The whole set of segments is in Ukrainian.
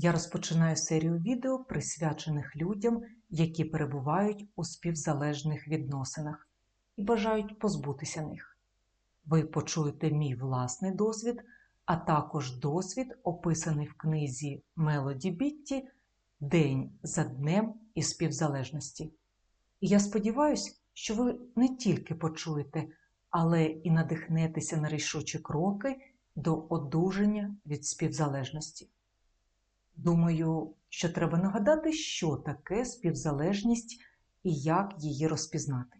Я розпочинаю серію відео, присвячених людям, які перебувають у співзалежних відносинах і бажають позбутися них. Ви почуєте мій власний досвід, а також досвід, описаний в книзі Мелоді Бітті День за днем і співзалежності. І я сподіваюся, що ви не тільки почуєте, але і надихнетеся на рішучі кроки до одужання від співзалежності. Думаю, що треба нагадати, що таке співзалежність і як її розпізнати.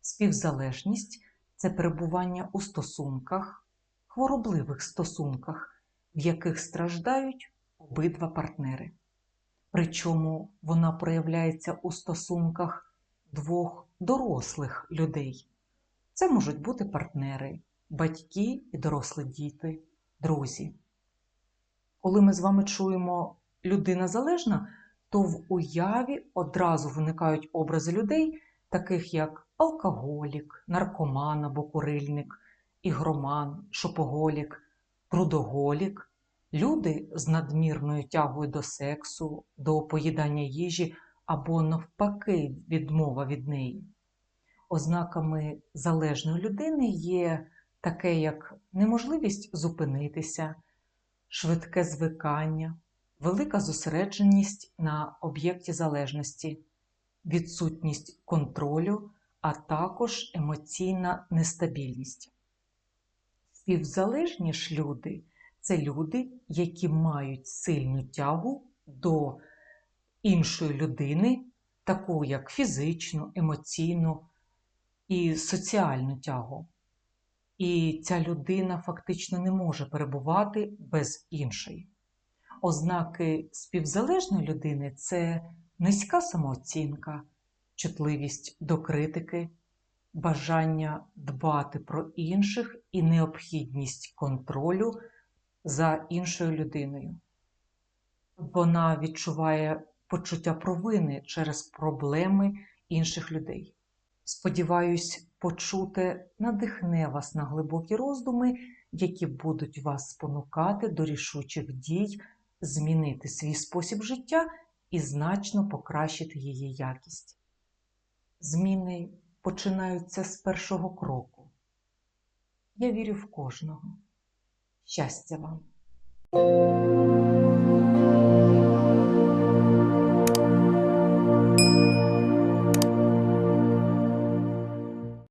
Співзалежність це перебування у стосунках, хворобливих стосунках, в яких страждають обидва партнери. Причому вона проявляється у стосунках двох дорослих людей. Це можуть бути партнери, батьки і дорослі діти, друзі. Коли ми з вами чуємо людина залежна, то в уяві одразу виникають образи людей, таких як алкоголік, наркоман або курильник, ігроман, шопоголік, трудоголік, люди з надмірною тягою до сексу, до поїдання їжі або, навпаки, відмова від неї. Ознаками залежної людини є таке, як неможливість зупинитися, швидке звикання, велика зосередженість на об'єкті залежності, відсутність контролю, а також емоційна нестабільність. Співзалежні ж люди це люди, які мають сильну тягу до іншої людини, таку як фізичну, емоційну і соціальну тягу. І ця людина фактично не може перебувати без іншої. Ознаки співзалежної людини це низька самооцінка, чутливість до критики, бажання дбати про інших і необхідність контролю за іншою людиною. Вона відчуває почуття провини через проблеми інших людей. Сподіваюсь, почути надихне вас на глибокі роздуми, які будуть вас спонукати до рішучих дій, змінити свій спосіб життя і значно покращити її якість. Зміни починаються з першого кроку. Я вірю в кожного. Щастя вам!